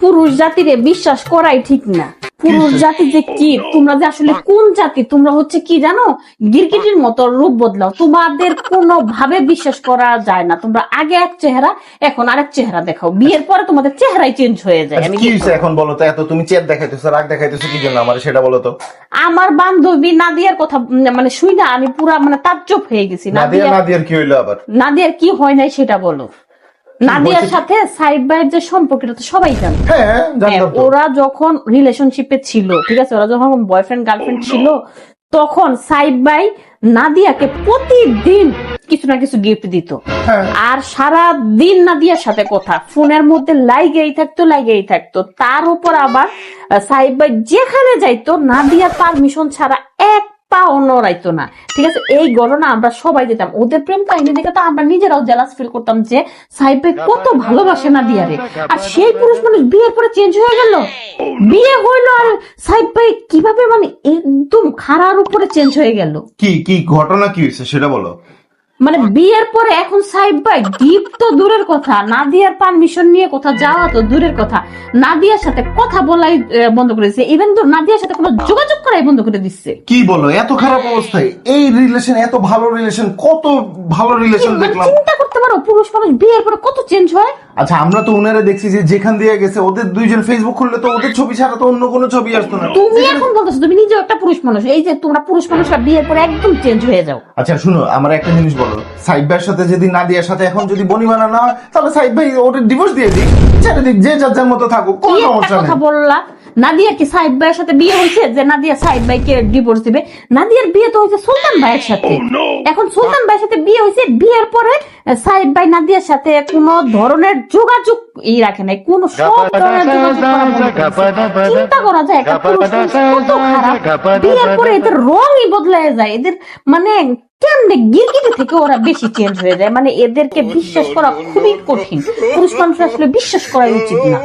পুরুষ জাতিরে বিশ্বাস করাই ঠিক না। পুরুষ জাতি যে কি? তোমরা যে আসলে কোন জাতি? তোমরা হচ্ছে কি জানো? গিরগিটির মতো রূপ বদলাও। তোমাদের কোনো ভাবে বিশ্বাস করা যায় না। তোমরা আগে এক চেহারা এখন আরেক চেহারা দেখাও। বিয়ের পরে তোমাদের চেহারাই চেঞ্জ হয়ে যায়। আমি কি হয়েছে এখন বলো তো এত তুমি চেত দেখাইতেছো রাগ দেখাইতেছো কি জন্য আমার সেটা বলো তো? আমার বান্ধবী নাদিয়ার কথা মানে শুই না আমি পুরা মানে তাজ্জব হয়ে গেছি। নাদিয়া নাদিয়ার কি হইল আবার? নাদিয়ার কি হয় নাই সেটা বলো। নাদিয়ার সাথে সাইব ভাইয়ের যে সম্পর্কটা তো সবাই জানে। হ্যাঁ হ্যাঁ, ওরা যখন রিলেশনশিপে ছিল ঠিক আছে ওরা যখন বয়ফ্রেন্ড গার্লফ্রেন্ড ছিল তখন সাইব ভাই নাদিয়াকে প্রতিদিন কিছু না কিছু গিফট দিত। হ্যাঁ। আর সারা দিন নাদিয়ার সাথে কথা। ফোনের মধ্যে লাইগেই থাকতো লাইগেই থাকতো। তার উপর আবার সাইব ভাই যেখানে যাইতো নাদিয়ার পারমিশন ছাড়া এক অন্য রাইতো না। ঠিক আছে? এই ঘটনা আমরা সবাই যেতাম। ওদের প্রেম কাহিনী দেখে তো আমরা নিজেরাও জেলাস ফিল করতাম যে সাইপে কত ভালোবাসে না দিয়ারে আর সেই পুরুষ মানুষ বিয়ের পরে চেঞ্জ হয়ে গেল। বিয়ে হইল আর ভাই কীভাবে মানে একদম খারার উপরে চেঞ্জ হয়ে গেল। কি কি ঘটনা কি হয়েছে সেটা বলো। মানে বিয়ের পরে এখন সাইব ভাই ডিপ তো দূরের কথা নাদিয়ার পারমিশন নিয়ে কোথাও যাওয়া তো দূরের কথা। নাদিয়ার সাথে কথা বলাই বন্ধ করে দিচ্ছে ইভেন তো নাদিয়ার সাথে কোনো যোগাযোগ করাই বন্ধ করে দিচ্ছে কি বলো এত খারাপ অবস্থায়? এই রিলেশন এত ভালো রিলেশন কত ভালো রিলেশন দেখলাম। চিন্তা করতে পারো পুরুষ মানুষ বিয়ের পরে কত চেঞ্জ হয়? আচ্ছা আমরা তো উনারা দেখছি যে যেখান দিয়ে গেছে ওদের দুইজন ফেসবুক খুললে তো ওদের ছবি ছাড়া তো অন্য কোনো ছবি আসতো না। তুমি এখন বলতেছো তুমি নিজেও একটা পুরুষ মানুষ। এই যে তোমরা পুরুষ মানুষরা বিয়ের পরে একদম চেঞ্জ হয়ে যাও। আচ্ছা শুনো আমার একটা জিনিস বলো। সাইদ ভাইয়ের সাথে যদি নাদিয়ার সাথে এখন যদি বনিমানা না হয় তাহলে সাইদ ভাই ওদের ডিভোর্স দিয়ে দিক। ছেড়ে দিক যে যার যার মতো থাকুক কোনো সমস্যা কথা নেই। বললা নাদিয়া কি সাইদ ভাইয়ের সাথে বিয়ে হয়েছে? যে নাদিয়া সাইদ ভাইকে ডিভোর্স দিবে। নাদিয়ার বিয়ে তো হয়েছে সুলতান ভাইয়ের সাথে। এখন সুলতান ভাইয়ের সাথে বিয়ে হয়েছে বিয়ের পরে সাইদ ভাই নাদিয়ার সাথে কোনো ধরনের যোগাযোগ ই রাখে নাই কোন সব ধরনের করা। চিন্তা করা যায় একটা পুরুষ কত খারাপ। বিয়ের পরে এদের রঙই বদলায় যায়। এদের মানে কেমনে গিরগিটি থেকে ওরা বেশি চেঞ্জ হয়ে যায়? মানে এদেরকে বিশ্বাস করা খুবই কঠিন। পুরুষ মানুষ আসলে বিশ্বাস করা উচিত না।